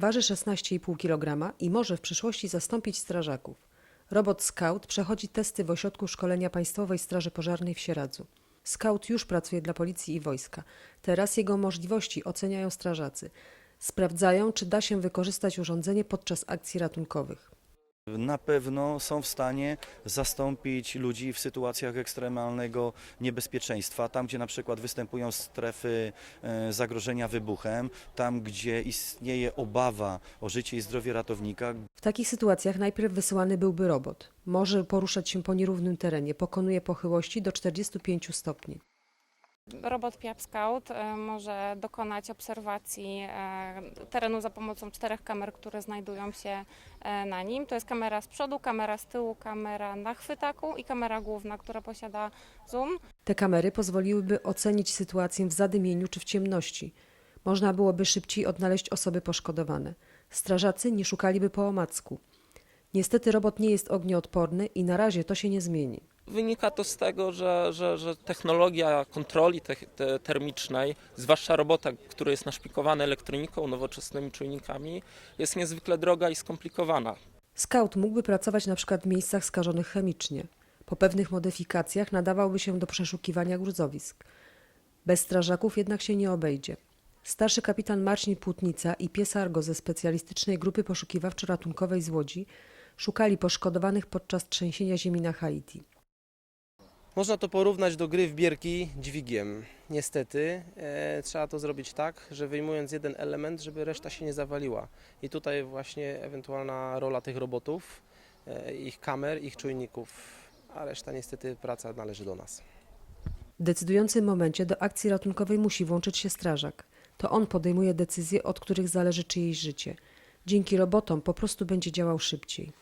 Waży 16,5 kg i może w przyszłości zastąpić strażaków. Robot Scout przechodzi testy w ośrodku szkolenia Państwowej Straży Pożarnej w Sieradzu. Scout już pracuje dla policji i wojska. Teraz jego możliwości oceniają strażacy. Sprawdzają, czy da się wykorzystać urządzenie podczas akcji ratunkowych. Na pewno są w stanie zastąpić ludzi w sytuacjach ekstremalnego niebezpieczeństwa, tam gdzie na przykład występują strefy e, zagrożenia wybuchem, tam gdzie istnieje obawa o życie i zdrowie ratownika, W takich sytuacjach najpierw wysyłany byłby robot. Może poruszać się po nierównym terenie, pokonuje pochyłości do 45 stopni. Robot Piap Scout e, może dokonać obserwacji e, terenu za pomocą czterech kamer, które znajdują się e, na nim. To jest kamera z przodu, kamera z tyłu, kamera na chwytaku i kamera główna, która posiada zoom. Te kamery pozwoliłyby ocenić sytuację w zadymieniu czy w ciemności. Można byłoby szybciej odnaleźć osoby poszkodowane. Strażacy nie szukaliby po omacku. Niestety robot nie jest ognioodporny i na razie to się nie zmieni. Wynika to z tego, że, że, że technologia kontroli te, te termicznej, zwłaszcza robota, który jest naszpikowany elektroniką, nowoczesnymi czujnikami, jest niezwykle droga i skomplikowana. Scout mógłby pracować na przykład w miejscach skażonych chemicznie. Po pewnych modyfikacjach nadawałby się do przeszukiwania gruzowisk. Bez strażaków jednak się nie obejdzie. Starszy kapitan Marcin Płótnica i pies Argo ze specjalistycznej grupy poszukiwawczo-ratunkowej z Łodzi szukali poszkodowanych podczas trzęsienia ziemi na Haiti. Można to porównać do gry w bierki dźwigiem. Niestety e, trzeba to zrobić tak, że wyjmując jeden element, żeby reszta się nie zawaliła. I tutaj właśnie ewentualna rola tych robotów, e, ich kamer, ich czujników, a reszta niestety praca należy do nas. W decydującym momencie do akcji ratunkowej musi włączyć się strażak. To on podejmuje decyzje, od których zależy czyjeś życie. Dzięki robotom po prostu będzie działał szybciej.